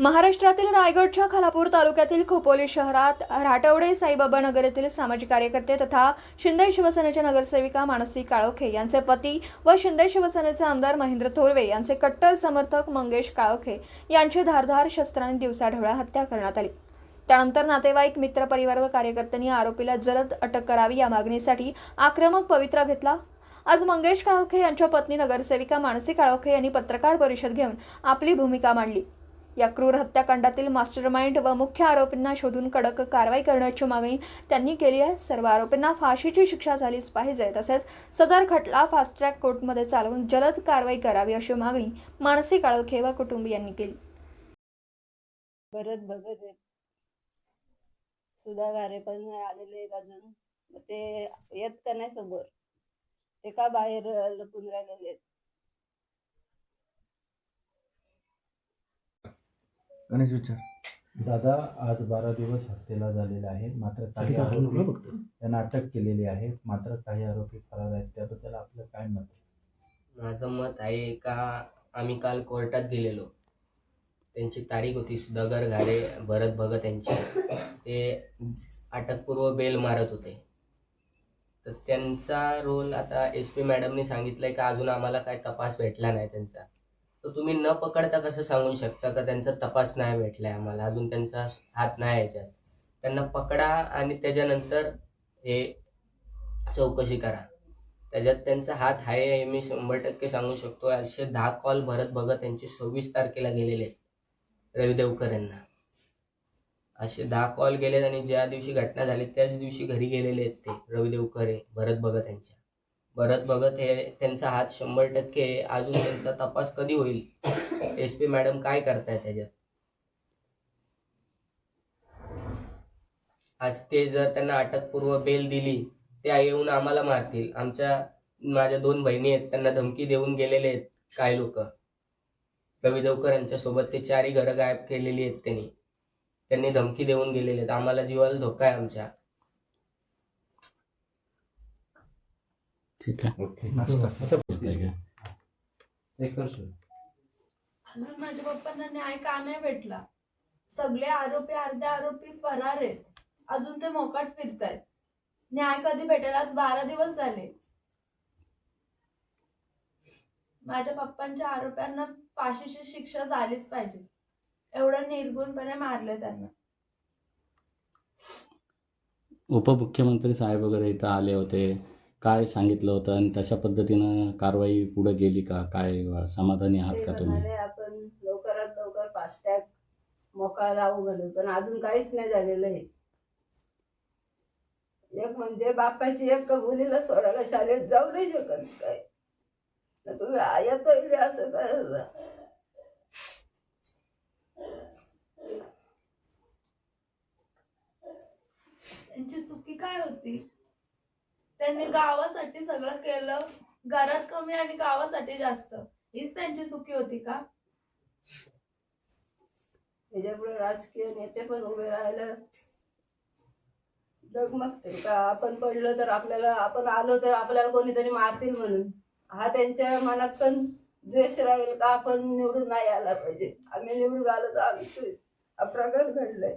महाराष्ट्रातील रायगडच्या खालापूर तालुक्यातील खोपोली शहरात राटवडे साईबाबा नगर येथील सामाजिक कार्यकर्ते तथा शिंदे शिवसेनेच्या नगरसेविका मानसी काळोखे यांचे पती व शिंदे शिवसेनेचे आमदार महेंद्र थोरवे यांचे कट्टर समर्थक मंगेश काळोखे यांची धारधार शस्त्राने दिवसाढवळ्या हत्या करण्यात आली. त्यानंतर नातेवाईक मित्र परिवार व कार्यकर्त्यांनी आरोपीला जलद अटक करावी या मागणीसाठी आक्रमक पवित्रा घेतला. आज मंगेश काळोखे यांच्या पत्नी नगरसेविका मानसी काळोखे यांनी पत्रकार परिषद घेऊन आपली भूमिका मांडली. या क्रूर हत्याकांडातील मास्टरमाइंड व मुख्य आरोपींना शोधून कडक कारवाई करण्याची मागणी त्यांनी केली आहे. सर्व आरोपींना फाशीची शिक्षा झालीच पाहिजे तसेच सदर खटला फास्ट ट्रॅक कोर्टमध्ये चालवून जलद कारवाई करावी अशी मागणी मानसी काळोखे व कुटुंबियांनी केली. परत बघत सुधा गारे पण आलेले अजून. ते येत का नाही समोर. ते का बाहेर लपून राहिलेले गणेश विचार. दादा आज बारा दिवस हत्येला झालेला आहे. मात्र काही आरोपी त्यांना अटक केलेली आहे. मात्र काही आरोपी फरार आहेत. त्याबद्दल आपलं काय मत आहे? माझं मत आहे का आम्ही काल कोर्टात गेलेलो. त्यांची तारीख होती सुधाकर घारे भरत भगत यांची. ते अटकपूर्व बेल मारत होते. तर त्यांचा रोल आता एस पी मॅडमने सांगितलंय का अजून आम्हाला काय तपास भेटला नाही त्यांचा. तर तुम्ही न पकडता कसं सांगू शकता का? त्यांचा तपास नाही भेटलाय आम्हाला. अजून त्यांचा हात नाही याच्यात. त्यांना पकडा आणि त्याच्यानंतर हे चौकशी करा. त्याच्यात त्यांचा हात आहे हे मी शंभर टक्के सांगू शकतो. असे दहा कॉल भरत बघत त्यांचे सव्वीस तारखेला गेलेले आहेत रवी देवकर यांना असे दहा कॉल गेलेत आणि ज्या दिवशी घटना झाली त्याच दिवशी घरी गेलेले आहेत ते रवी देवकर हे. भरत भगत यांच्या भरत भगत हे त्यांचा हात शंभर टक्के अजून त्यांचा तपास कधी होईल? एस पी मॅडम काय करताय त्याच्यात? आज ते जर त्यांना अटकपूर्व बेल दिली त्या येऊन आम्हाला मारतील. आमच्या माझ्या दोन बहिणी आहेत त्यांना धमकी देऊन गेलेले आहेत काय लोक. रवी देवकर यांच्यासोबत ते चारही घरं गायब केलेली आहेत त्यांनी. त्यांनी धमकी देऊन गेलेले आहेत. आम्हाला जीवाला धोका आहे आमच्या. ठीक आहे. नाश्ता. ठीक आहे. अजून माझ्या पप्पांना न्याय का नाही भेटला? सगळे आरोपी अर्धे आरोपी फरार आहेत. अजून ते मोकाट फिरतायत. न्याय कधी भेटेल? आज बारा दिवस झाले. माझ्या पप्पांच्या आरोप्यांना फाशीची शिक्षा झालीच पाहिजे. एवढं निर्गुणपणे मारले त्यांना. उपमुख्यमंत्री साहेब वगैरे इथं आले होते. काय सांगितलं होतं आणि तशा पद्धतीनं कारवाई पुढे गेली का? काय समाधानी आहात का तुम्ही? म्हणाले आपण लवकरात लवकर फास्टॅग मोका लावू म्हणून पण अजून काहीच नाही झालेलं आहे एक म्हणजे बापाची एक मुलीला सोडायला शाळेत जाऊ नाही शकत काय? तर तुम्ही आयत येईल असं काय त्यांची चुकी काय होती? त्यांनी गावासाठी सगळं केलं. घरात कमी आणि गावासाठी जास्त. हीच त्यांची चुकी होती का? त्याच्यापुढे राजकीय नेते पण उभे राहायला डगमगते का आपण पडलो तर आपल्याला आपण आलो तर आपल्याला कोणीतरी मारतील म्हणून. हा त्यांच्या मनात पण द्वेष राहील का? आपण निवडून नाही आला पाहिजे. आम्ही निवडून आलो तर आमचं हा प्रकार घडलाय.